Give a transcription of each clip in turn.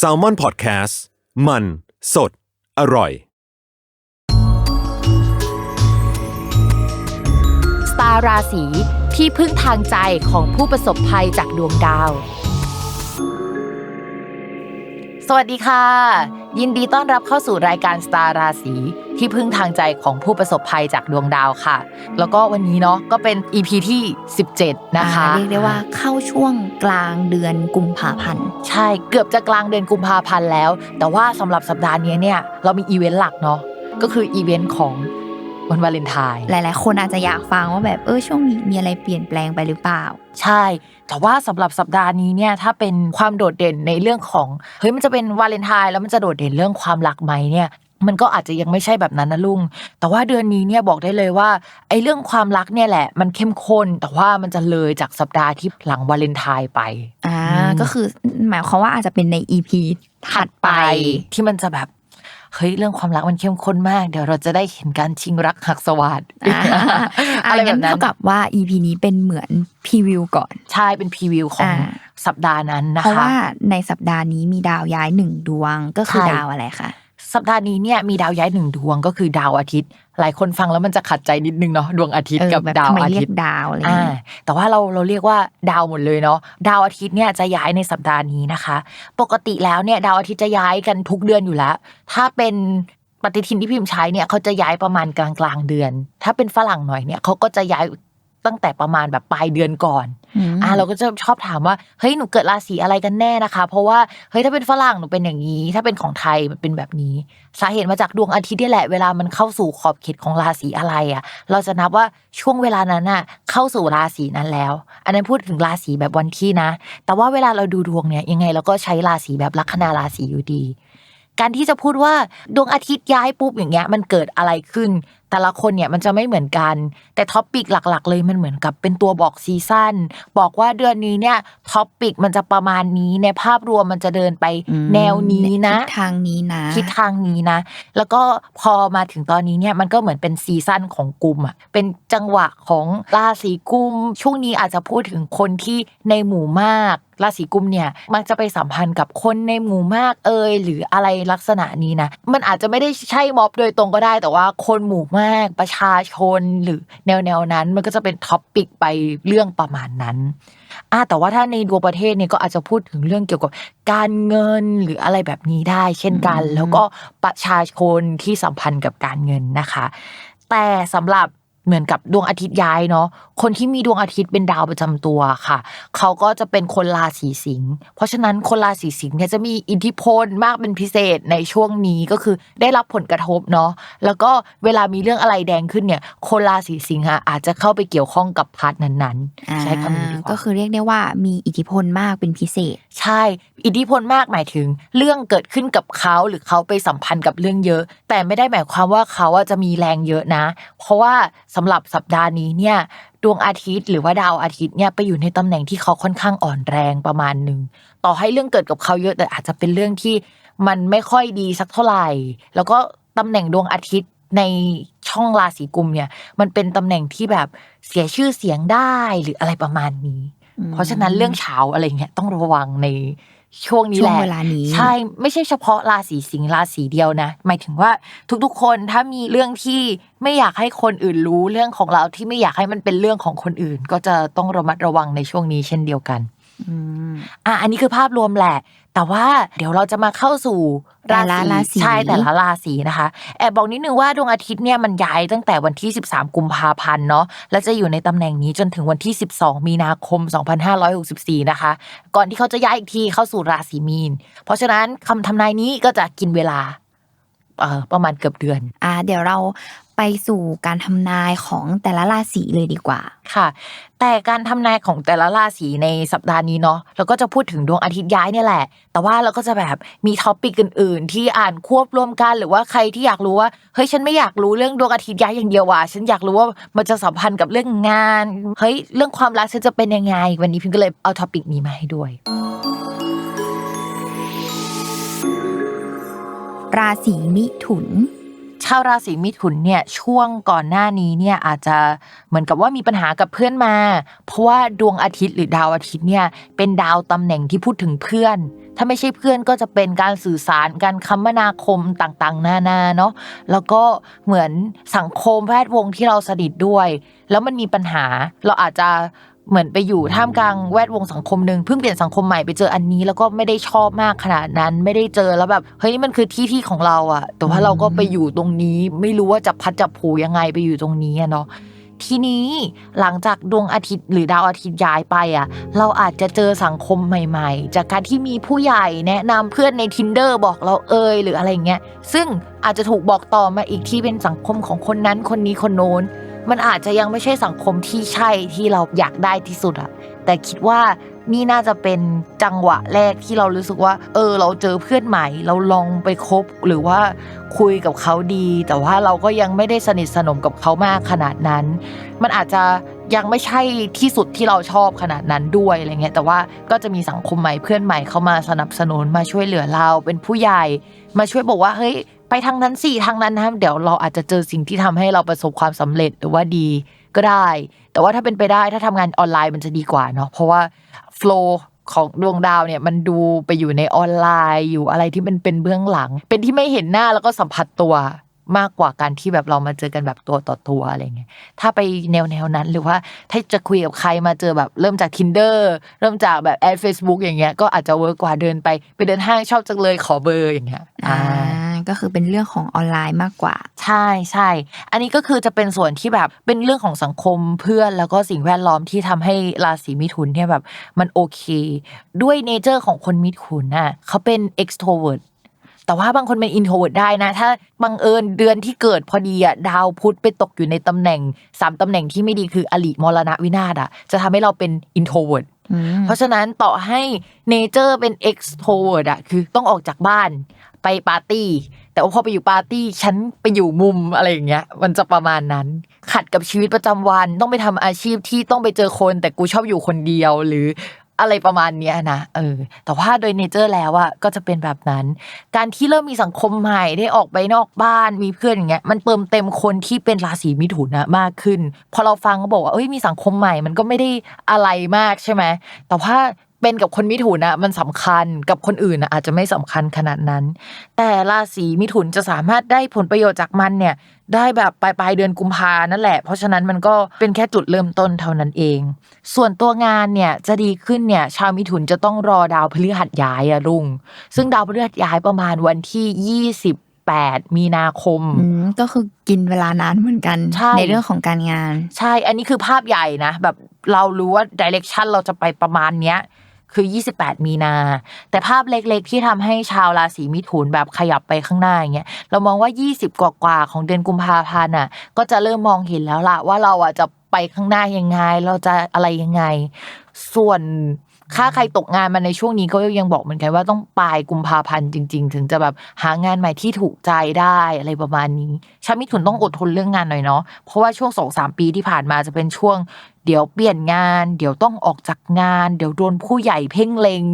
s a l ม o n PODCAST มัน สด อร่อย สตาร์ราศีที่พึ่งทางใจของผู้ประสบภัยจากดวงดาว สวัสดีค่ะ ยินดีต้อนรับเข้าสู่รายการสตาร์ราศีที่พึ่งทางใจของผู้ประสบภัยจากดวงดาวค่ะ แล้วก็วันนี้เนาะก็เป็น EP ที่ 17 นะคะอ่าเรียกได้ว่าเข้าช่วงกลางเดือนกุมภาพันธ์ใช่เกือบจะกลางเดือนกุมภาพันธ์แล้ว แต่ว่าสำหรับสัปดาห์นี้เนี่ยเรามีอีเวนต์หลักเนาะก็คืออีเวนต์ของ วันวาเลนไทน์หลาย ๆ คนอาจจะอยากฟังว่าแบบเออช่วงนี้มีอะไรเปลี่ยนแปลงไปหรือเปล่า ใช่ แต่ว่าสำหรับสัปดาห์นี้เนี่ยถ้าเป็นความโดดเด่นในเรื่องของเฮ้ยมันจะเป็นวาเลนไทน์แล้วมันจะโดดเด่นเรื่องความรักไหมเนี่ยมันก็อาจจะยังไม่ใช่แบบนั้นนะลุง แต่ว่าเดือนนี้เนี่ยบอกได้เลยว่าไอ้เรื่องความรักเนี่ยแหละ มันเข้มข้น แต่ว่ามันจะเลยจากสัปดาห์ที่หลังวาเลนไทน์ไป อ่าอืมก็คือหมายความว่าอาจจะเป็นในอีพีถัดไปที่มันจะแบบ เฮ้ยเรื่องความรักมันเข้มข้นมาก เดี๋ยวเราจะได้เห็นการชิงรักหักสวัสดอ่าอะไรแบบนั้นเท่ากับว่าอีพีนี้เป็นเหมือนพรีวิวก่อน ใช่เป็นพรีวิวของอ่าสัปดาห์นั้นนะคะเพราะว่าในสัปดาห์นี้มีดาวย้ายหนึ่งดวงก็คือใช่ดาวอะไรคะ สัปดาห์นี้เนี่ยมีดาวย้ายหนึ่งดวงก็คือดาวอาทิตย์ หลายคนฟังแล้วมันจะขัดใจนิดนึงเนาะดวงอาทิตย์เออกับแบบดาวทำไมอาเรีทิยตกย์ดาวอะไรอ่าเงี้ยแต่ว่าเราเราเรียกว่าดาวหมดเลยเนาะดาวอาทิตย์เนี่ยจะย้ายในสัปดาห์นี้นะคะ ปกติแล้วเนี่ยดาวอาทิตย์จะย้ายกันทุกเดือนอยู่แล้ว ถ้าเป็นปฏิทินที่พิมพ์ใช้เนี่ยเขาจะย้ายประมาณกลางกลางๆเดือน ถ้าเป็นฝรั่งหน่อยเนี่ยเขาก็จะย้าย ตั้งแต่ประมาณแบบปลายเดือนก่อนมอ่าเราก็จะชอบถามว่าเฮ้ยหนูเกิดราศีอะไรกันแน่นะคะ เพราะว่าเฮ้ยถ้าเป็นฝรั่งหนูเป็นอย่างนี้ ถ้าเป็นของไทยมันเป็นแบบนี้ สาเหตุมาจากดวงอาทิตย์นี่แหละเวลามันเข้าสู่ขอบเขตของราศีอะไรอะ เราจะนับว่าช่วงเวลานั้นน่ะเข้าสู่ราศีนั้นแล้ว อันนั้นพูดถึงราศีแบบวันที่นะ แต่ว่าเวลาเราดูดวงเนี่ยยังไงเราก็ใช้ราศีแบบลัคนาราศีอยู่ดี การที่จะพูดว่าดวงอาทิตย์ย้ายปุ๊บอย่างเงี้ยมันเกิดอะไรขึ้น แต่ละคนเนี่ยมันจะไม่เหมือนกัน แต่ท็อปปิกหลักๆ เลยมันเหมือนกับเป็นตัวบอกซีซั่นบอกว่าเดือนนี้เนี่ยท็อปปิกมันจะประมาณนี้ในภาพรวมมันจะเดินไปอืมแนวนี้นะทิศทางนี้นะทิศทางนี้นะ แล้วก็พอมาถึงตอนนี้เนี่ยมันก็เหมือนเป็นซีซั่นของกลุ่มอะเป็นจังหวะของราศีกุมช่วงนี้อาจจะพูดถึงคนที่ในหมู่มาก ราศีกุมเนี่ยมักจะไปสัมพันธ์กับคนในหมู่มากเอยหรืออะไรลักษณะนี้นะ มันอาจจะไม่ได้ใช่ม็อบโดยตรงก็ได้ แต่ว่าคนหมู่มากประชาชนหรือแนวแนวๆนั้น มันก็จะเป็นท็อปปิกไปเรื่องประมาณนั้นอ่าแต่ว่าถ้าในดวงประเทศเนี่ยก็อาจจะพูดถึงเรื่องเกี่ยวกับการเงินหรืออะไรแบบนี้ได้ เช่นกันอืมแล้วก็ประชาชนที่สัมพันธ์กับการเงินนะคะ แต่สำหรับ เหมือนกับดวงอาทิตย์ย้ายเนาะคนที่มีดวงอาทิตย์เป็นดาวประจำตัวค่ะ เขาก็จะเป็นคนราศีสิงห์เพราะฉะนั้นคนราศีสิงห์เนี่ยจะมีอิทธิพลมากเป็นพิเศษในช่วงนี้ก็คือได้รับผลกระทบเนาะแล้วก็เวลามีเรื่องอะไรแดงขึ้นเนี่ย คนราศีสิงห์อะอาจจะเข้าไปเกี่ยวข้องกับพาร์ทนั้นๆใช้คำนี้ดีกก็ว่าคือเรียกได้ว่ามีอิทธิพลมากเป็นพิเศษ ใช่ อิทธิพลมากหมายถึง เรื่องเกิดขึ้นกับเขาหรือเขาไปสัมพันธ์กับเรื่องเยอะ แต่ไม่ได้หมายความว่าเขาอะจะมีแรงเยอะนะ เพราะว่าสำหรับสัปดาห์นี้เนี่ยดวงอาทิตย์หรือว่าดาวอาทิตย์เนี่ยไปอยู่ในตำแหน่งที่เขาค่อนข้างอ่อนแรงประมาณหนึ่งต่อให้เรื่องเกิดกับเขาเยอะแต่อาจจะเป็นเรื่องที่มันไม่ค่อยดีสักเท่าไหร่ แล้วก็ตำแหน่งดวงอาทิตย์ในช่องราศีกุมเนี่ย มันเป็นตำแหน่งที่แบบเสียชื่อเสียงได้หรืออะไรประมาณนี้ เพราะฉะนั้นเรื่องเช้าอะไรเงี้ยต้องระวังใน ช่วงนี้ช่แหวงละเวลานี้ใช่ไม่ใช่เฉพาะราศีสิงห์ราศีเดียวนะ หมายถึงว่าทุกๆคนถ้ามีเรื่องที่ไม่อยากให้คนอื่นรู้เรื่องของเราที่ไม่อยากให้มันเป็นเรื่องของคนอื่น ก็จะต้องระมัดระวังในช่วงนี้เช่นเดียวกันอืมอะอันนี้คือภาพรวมแหละ แต่ว่าเดี๋ยวเราจะมาเข้าสู่แต่ละราศีใช่แต่ละราศีนะคะ แอบบอกนิดนึงว่าดวงอาทิตย์เนี่ยมันย้ายตั้งแต่วันที่ 13 กุมภาพันธ์เนาะและจะอยู่ในตำแหน่งนี้จนถึงวันที่ 12 มีนาคม 2564 นะคะ ก่อนที่เขาจะย้ายอีกทีเข้าสู่ราศีมีน เพราะฉะนั้นคำทำนายนี้ก็จะกินเวลาเอ่อ ประมาณเกือบเดือนอ่าเดี๋ยวเราไปสู่การทำนายของแต่ละราศีเลยดีกว่าค่ะ แต่การทำนายของแต่ละราศีในสัปดาห์นี้เนาะเราก็จะพูดถึงดวงอาทิตย์ย้ายเนี่ยแหละ แต่ว่าเราก็จะแบบมีท็อปิกอื่น ๆ ที่อ่านควบรวมกันหรือว่าใครที่อยากรู้ว่าเฮ้ยฉันไม่อยากรู้เรื่องดวงอาทิตย์ย้ายอย่างเดียวว่ะฉันอยากรู้ว่ามันจะสัมพันธ์กับเรื่องงานเฮ้ยเรื่องความรักฉันจะเป็นยังไง วันนี้พิมก็เลยเอาท็อปิกนี้มาให้ด้วย ราศีมิถุน ชาวราศีมิถุนเนี่ยช่วงก่อนหน้านี้เนี่ยอาจจะเหมือนกับว่ามีปัญหากับเพื่อนมา เพราะว่าดวงอาทิตย์หรือดาวอาทิตย์เนี่ยเป็นดาวตำแหน่งที่พูดถึงเพื่อน ถ้าไม่ใช่เพื่อนก็จะเป็นการสื่อสารการคมนาคมต่างๆ นานาเนาะแล้วก็เหมือนสังคมแวดวงที่เราสนิทด้วย แล้วมันมีปัญหาเราอาจจะ เหมือนไปอยู่ท่ามกลางแวดวงสังคมหนึ่งเพิ่งเปลี่ยนสังคมใหม่ไปเจออันนี้ แล้วก็ไม่ได้ชอบมากขนาดนั้น ไม่ได้เจอแล้วแบบเฮ้ยนี่มันคือที่ที่ของเราอะแต่ว่าเราก็ไปอยู่ตรงนี้ ไม่รู้ว่าจะพัดจะผูยังไงไปอยู่ตรงนี้อะเนาะทีนี้หลังจากดวงอาทิตย์หรือดาวอาทิตย์ย้ายไปอะ เราอาจจะเจอสังคมใหม่ ๆ จากการที่มีผู้ใหญ่แนะนำเพื่อนใน tinder บอกเราเอยหรืออะไรเงี้ยซึ่งอาจจะถูกบอกต่อมาอีกที่เป็นสังคมของคนนั้นคนนี้คนโน้น มันอาจจะยังไม่ใช่สังคมที่ใช่ที่เราอยากได้ที่สุดอะแต่คิดว่านี่น่าจะเป็นจังหวะแรกที่เรารู้สึกว่า เออ เราเจอเพื่อนใหม่ เราลองไปคบหรือว่าคุยกับเขาดี แต่ว่าเราก็ยังไม่ได้สนิทสนมกับเขามากขนาดนั้น มันอาจจะยังไม่ใช่ที่สุดที่เราชอบขนาดนั้นด้วยอะไรเงี้ยแต่ว่าก็จะมีสังคมใหม่เพื่อนใหม่เข้ามาสนับสนุนมาช่วยเหลือเราเป็นผู้ใหญ่ มาช่วยบอกว่าเฮ้ย ไปทางนั้นสิทางนั้นนะเดี๋ยวเราอาจจะเจอสิ่งที่ทำให้เราประสบความสำเร็จหรือว่าดีก็ได้ แต่ว่าถ้าเป็นไปได้ถ้าทำงานออนไลน์มันจะดีกว่าเนาะเพราะว่าโฟล์ของดวงดาวเนี่ยมันดูไปอยู่ในออนไลน์อยู่อะไรที่มันเป็นเบื้องหลัง เป็นที่ไม่เห็นหน้าแล้วก็สัมผัสตัวมากกว่าการที่แบบเรามาเจอกันแบบตัวต่อตัวอะไรเงี้ย ถ้าไปแนวแนวนั้นหรือว่าถ้าจะคุยกับใครมาเจอแบบเริ่มจาก tinder เริ่มจากแบบแอด Facebook อย่างเงี้ยก็อาจจะเวิร์กกว่าเดินไป ไปเดินห้างชอบจังเลยขอเบอร์อย่างเงี้ยอ่า ก็คือเป็นเรื่องของออนไลน์มากกว่า ใช่ใช่ อันนี้ก็คือจะเป็นส่วนที่แบบเป็นเรื่องของสังคมเพื่อนแล้วก็สิ่งแวดล้อมที่ทำให้ราศีมิถุนเนี่ยแบบมันโอเค ด้วยเนเจอร์ของคนมิถุนน่ะเขาเป็น extrovert แต่ว่าบางคนเป็น introvert ได้นะ ถ้าบังเอิญเดือนที่เกิดพอดีอะดาวพุธไปตกอยู่ในตำแหน่งสามตำแหน่งที่ไม่ดีคืออลิมรณะวินาศอะจะทำให้เราเป็น introvert อืมเพราะฉะนั้นต่อให้เนเจอร์เป็น extrovert อะคือต้องออกจากบ้าน ไปปาร์ตี้ แต่ว่าพอไปอยู่ปาร์ตี้ฉันไปอยู่มุมอะไรอย่างเงี้ย มันจะประมาณนั้น ขัดกับชีวิตประจำวันต้องไปทำอาชีพที่ต้องไปเจอคน แต่กูชอบอยู่คนเดียวหรืออะไรประมาณเนี้ยนะเออ แต่ว่าโดยเนเจอร์แล้วอะก็จะเป็นแบบนั้น การที่เริ่มมีสังคมใหม่ได้ออกไปนอกบ้านมีเพื่อนอย่างเงี้ยมันเติมเต็มคนที่เป็นราศีมิถุนนะมากขึ้น พอเราฟังก็บอกว่าเอ้ยมีสังคมใหม่ มันก็ไม่ได้อะไรมากใช่ไหมแต่ว่า เป็นกับคนมิถุนนะมันสำคัญกับคนอื่นนะอาจจะไม่สำคัญขนาดนั้น แต่ราศีมิถุนจะสามารถได้ผลประโยชน์จากมันเนี่ย ได้แบบปลายปลายๆเดือนกุมภานั่นแหละ เพราะฉะนั้นมันก็เป็นแค่จุดเริ่มต้นเท่านั้นเอง ส่วนตัวงานเนี่ยจะดีขึ้นเนี่ย ชาวมิถุนจะต้องรอดาวพฤหัสย้ายอะรุ่งซึ่งดาวพฤหัสย้ายประมาณวันที่28มีนาคมอืมก็คือกินเวลานานเหมือนกันใช่เรื่องของการงาน ใช่ อันนี้คือภาพใหญ่นะ แบบเรารู้ว่าดิเรกชันเราจะไปประมาณเนี้ย คือ 28 มีนา แต่ภาพเล็กๆ ที่ทำให้ชาวราศีมิถุนแบบขยับไปข้างหน้าอย่างเงี้ยเรามองว่า 20 กว่าๆของเดือนกุมภาพันธ์อะ ก็จะเริ่มมองเห็นแล้วล่ะว่าเราอะจะไปข้างหน้ายังไง เราจะอะไรยังไง ส่วนค่าใครตกงานมาในช่วงนี้ก็ยังบอกเหมือนกันว่าต้องปลายกุมภาพันธ์จริง ๆ ถึงจะแบบหางานใหม่ที่ถูกใจได้อะไรประมาณนี้ชาวมิถุนต้องอดทนเรื่องงานหน่อยเนาะเพราะว่าช่วงสองสามปีที่ผ่านมาจะเป็นช่วง เดี๋ยวเปลี่ยนงาน เดี๋ยวต้องออกจากงาน เดี๋ยวโดนผู้ใหญ่เพ่งเลง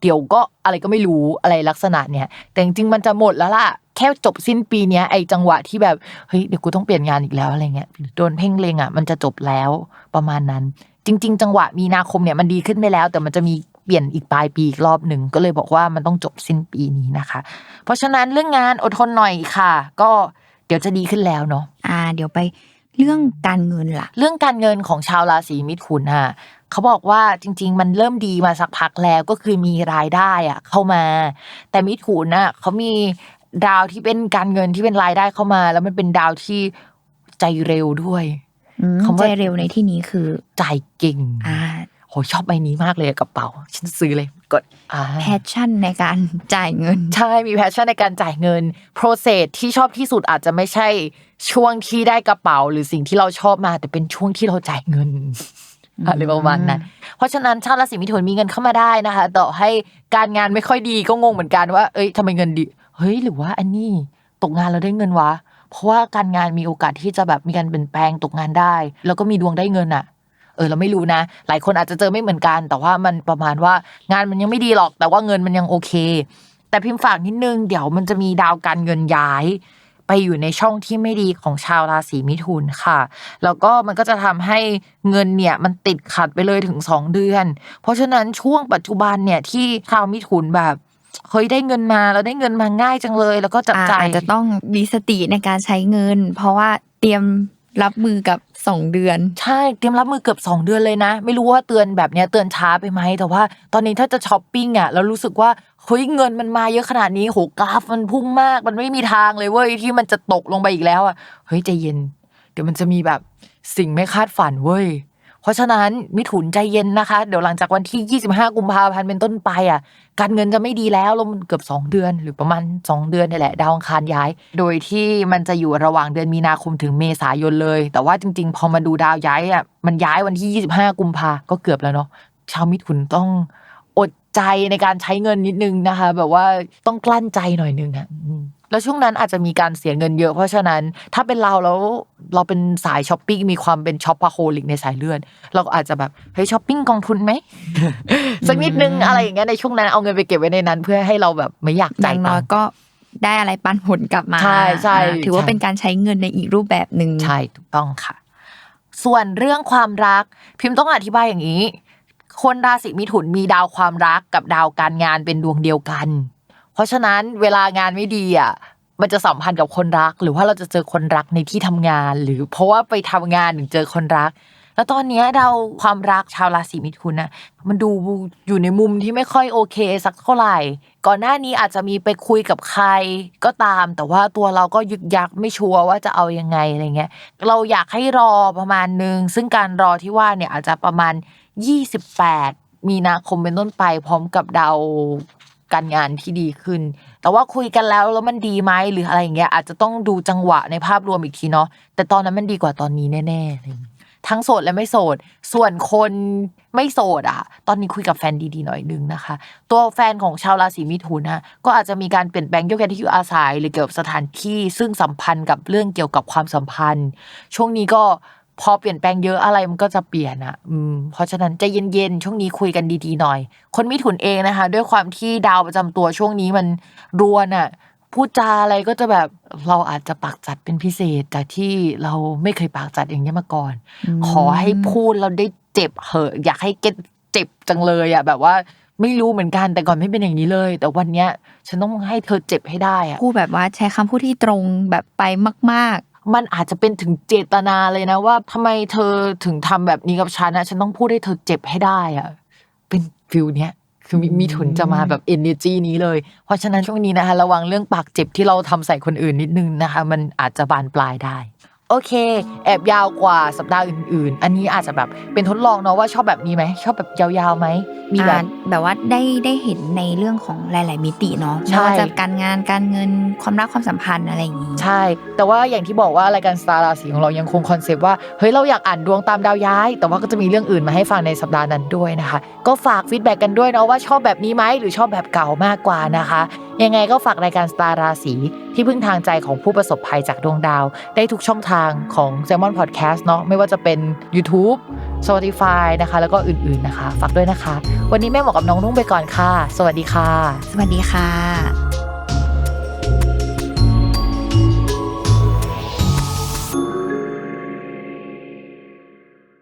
เดี๋ยวก็อะไรก็ไม่รู้อะไรลักษณะเนี่ย แต่จริงมันจะหมดแล้วล่ะแค่จบสิ้นปีเนี้ยไอจังหวะที่แบบเฮ้ยเดี๋ยวกูต้องเปลี่ยนงานอีกแล้วอะไรเงี้ยโดนเพ่งเลงอะมันจะจบแล้วประมาณนั้น จริง ๆ จังหวะมีนาคมเนี่ยมันดีขึ้นไปแล้ว แต่มันจะมีเปลี่ยนอีกปลายปีอีกรอบหนึ่งก็เลยบอกว่ามันต้องจบสิ้นปีนี้นะคะ เพราะฉะนั้นเรื่องงานอดทนหน่อยค่ะ ก็เดี๋ยวจะดีขึ้นแล้วเนาะอ่า เดี๋ยวไป เรื่องการเงินล่ะ เรื่องการเงินของชาวราศีมิถุนอะเขาบอกว่าจริง ๆ มันเริ่มดีมาสักพักแล้วก็คือมีรายได้อะเข้ามา แต่มิถุนอะเขามีดาวที่เป็นการเงินที่เป็นรายได้เข้ามา แล้วมันเป็นดาวที่ใจเร็วด้วยอืมคำว่าใจเร็วในที่นี้คือ ใจเก่งอ่าโหชอบใบนี้มากเลยอะกระเป๋า ฉันซื้อเลย กดอ่าแพชชั่นในการจ่ายเงิน ใช่มีแพชชั่นในการจ่ายเงินโปรเซสที่ชอบที่สุดอาจจะไม่ใช่ช่วงที่ได้กระเป๋า หรือสิ่งที่เราชอบมา แต่เป็นช่วงที่เราจ่ายเงินอะไรประมาณนั้น เพราะฉะนั้นชาวราศีมิถุนมีเงินเข้ามาได้นะคะ ต่อให้การงานไม่ค่อยดีก็งงเหมือนกันว่า เอ้ยทำไมเงินดี เฮ้ย หรือว่าอันนี้ตกงานแล้วได้เงินวะ เพราะว่าการงานมีโอกาสที่จะแบบมีการเปลี่ยนแปลงตกงานได้ แล้วก็มีดวงได้เงินอะเออเราไม่รู้นะ หลายคนอาจจะเจอไม่เหมือนกัน แต่ว่ามันประมาณว่างานมันยังไม่ดีหรอก แต่ว่าเงินมันยังโอเค แต่พิมพ์ฝากนิดนึงเดี๋ยวมันจะมีดาวการเงินย้าย ไปไปอยู่ในช่องที่ไม่ดีของชาวราศีมิถุนค่ะ แล้วก็มันก็จะทำให้เงินเนี่ยมันติดขัดไปเลยถึง 2 เดือน เพราะฉะนั้นช่วงปัจจุบันเนี่ยที่ชาวมิถุนแบบเฮ้ยได้เงินมาแล้วได้เงินมาง่ายจังเลย แล้วก็จับอ่าจ่ายอาจจะต้องมีสติในการใช้เงิน เพราะว่าเตรียมรับมือกับ สองเดือน ใช่เตรียมรับมือเกือบสองเดือนเลยนะ ไม่รู้ว่าเตือนแบบเนี้ยเตือนช้าไปไหมแต่ว่าตอนนี้ถ้าจะช้อปปิ้งอะเรารู้สึกว่าเฮ้ยเงินมันมาเยอะขนาดนี้โหกราฟมันพุ่งมาก มันไม่มีทางเลยเว้ยที่มันจะตกลงไปอีกแล้วอะเฮ้ยใจเย็น เดี๋ยวมันจะมีแบบสิ่งไม่คาดฝันเว้ย เพราะฉะนั้นมิถุนใจเย็นนะคะ เดี๋ยวหลังจากวันที่ 25 กุมภาพันธ์เป็นต้นไปอะ การเงินจะไม่ดีแล้วล้วมันเกือบ 2 เดือน หรือประมาณ 2 เดือนนี่แหละ ดาวอังคารย้าย โดยที่มันจะอยู่ระหว่างเดือนมีนาคมถึงเมษายนเลย แต่ว่าจริง ๆ พอมาดูดาวย้ายอะมันย้ายวันที่ 25 กุมภาก็เกือบแล้วเนาะชาวมิถุนต้องอดใจในการใช้เงินนิดนึงนะคะ แบบว่าต้องกลั้นใจหน่อยนึงอะ แล้วช่วงนั้นอาจจะมีการเสียเงินเยอะเพราะฉะนั้นถ้าเป็นเราแล้วเราเป็นสายช้อปปิ้งมีความเป็นช็อปปาโฮลิกในสายเลือดเราก็อาจจะแบบเฮ้ยช้อปปิ้งกองทุนไหมสักนิดนึงอะไรอย่างเงี้ยในช่วงนั้นเอาเงินไปเก็บไว้ในนั้น เพื่อให้เราแบบไม่อยากอจ่าย่ายงตัน้องยค์ก็ได้อะไรปันผลกลับมาใช่ใช่อ่าถือว่าใช่เป็นการใช้เงินในอีกรูปแบบหนึ่งใช่ถูกต้องค่ะ ส่วนเรื่องความรัก พิมพ์ต้องอธิบายอย่างนี้ คนราศีมิถุนมีดาวความรักกับดาวการงานเป็นดวงเดียวกันเพ ราะฉะนั้นเวลางานไม่ดีอะมันจะสัมพันธ์กับคนรัก หรือว่าเราจะเจอคนรักในที่ทำงาน หรือเพราะว่าไปทำงานถึงเจอคนรัก แล้วตอนนี้ยดาความรักชาวราศีมิถุนน่ะมันดูอยู่ในมุมที่ไม่ค่อยโอเคสักเท่าไหร่ ก่อนหน้านี้อาจจะมีไปคุยกับใครก็ตาม แต่ว่าตัวเราก็ยึกยักไม่ชัวร์ว่าจะเอายังไงอะไรเงี้ยเราอยากให้รอประมาณนึงซึ่งการรอที่ว่าเนี่ยอาจจะประมาณ 28 มีนาคมเป็นต้นไปพร้อมกับดาว การงานที่ดีขึ้น แต่ว่าคุยกันแล้วแล้วมันดีไหมหรืออะไรอย่างเงี้ยอาจจะต้องดูจังหวะในภาพรวมอีกทีเนาะแต่ตอนนั้นมันดีกว่าตอนนี้แน่ๆเงี้ยทั้งโสดและไม่โสด ส่วนคนไม่โสดอะตอนนี้คุยกับแฟนดีๆหน่อยนึงนะคะ ตัวแฟนของชาวราศีมิถุนนะก็อาจจะมีการเปลี่ยนแปลงเกี่ยวกับที่อยู่อาศัย หรือเกี่ยวกับสถานที่ซึ่งสัมพันธ์กับเรื่องเกี่ยวกับความสัมพันธ์ ช่วงนี้ก็ พอเปลี่ยนแปลงเยอะอะไรมันก็จะเปลี่ยนอะ อืม เพราะฉะนั้นใจเย็นๆช่วงนี้คุยกันดีๆหน่อย คนมิถุนเองนะคะ ด้วยความที่ดาวประจำตัวช่วงนี้มันรวนอะพูดจาอะไรก็จะแบบเราอาจจะปากจัดเป็นพิเศษจากที่เราไม่เคยปากจัดอย่างนี้ยมาก่อนมขอให้พูดเราได้เจ็บเหอะ อยากให้เก็ตเจ็บจังเลยอะแบบว่าไม่รู้เหมือนกันแต่ก่อนไม่เป็นอย่างนี้เลย แต่วันเนี้ย ฉันต้องให้เธอเจ็บให้ได้อะพูดแบบว่าใช้คำพูดที่ตรงแบบไปมาก มันอาจจะเป็นถึงเจตนาเลยนะว่าทำไมเธอถึงทำแบบนี้กับฉันนะฉันต้องพูดให้เธอเจ็บให้ได้อะเป็นฟิลเนี้ยคือมีมีถุนจะมาแบบ energy นี้เลย เพราะฉะนั้นช่วงนี้นะคะ ระวังเรื่องปากเจ็บที่เราทำใส่คนอื่นนิดนึงนะคะ มันอาจจะบานปลายได้ โอเค แอบยาวกว่าสัปดาห์อื่น ๆ อันนี้อาจจะแบบเป็นทดลองเนาะว่าชอบแบบนี้ไหมชอบแบบยาวๆไหมๆมีอ่าแบบแบบว่าได้ได้เห็นในเรื่องของหลาย ๆ มิติเนาะใช่ไม่ว่าจะการงานการเงินความรักความสัมพันธ์อะไรอย่างนี้ใช่ แต่ว่าอย่างที่บอกว่ารายการสตาร์ราศีของเรายังคงคอนเซปต์ว่าเฮ้ยเราอยากอ่านดวงตามดาวย้าย แต่ว่าก็จะมีเรื่องอื่นมาให้ฟังในสัปดาห์นั้นด้วยนะคะ ก็ฝากฟีดแบ็กกันด้วยเนาะว่าชอบแบบนี้ไหมหรือชอบแบบเก่ามากกว่านะคะ ยังไงก็ฝากรายการสตาร์ราศีที่พึ่งทางใจของผู้ประสบภัยจากดวงดาว ได้ทุกช่องทางของ s ซ l m o n Podcast เนาะไม่ว่าจะเป็น YouTube Spotify นะคะ แล้วก็อื่นๆนะคะ ฝากด้วยนะคะ วันนี้แม่หมอกับน้องนุ่งไปก่อนค่ะ สวัสดีค่ะ สวัสดีค่ะ